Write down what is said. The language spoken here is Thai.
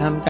ทำ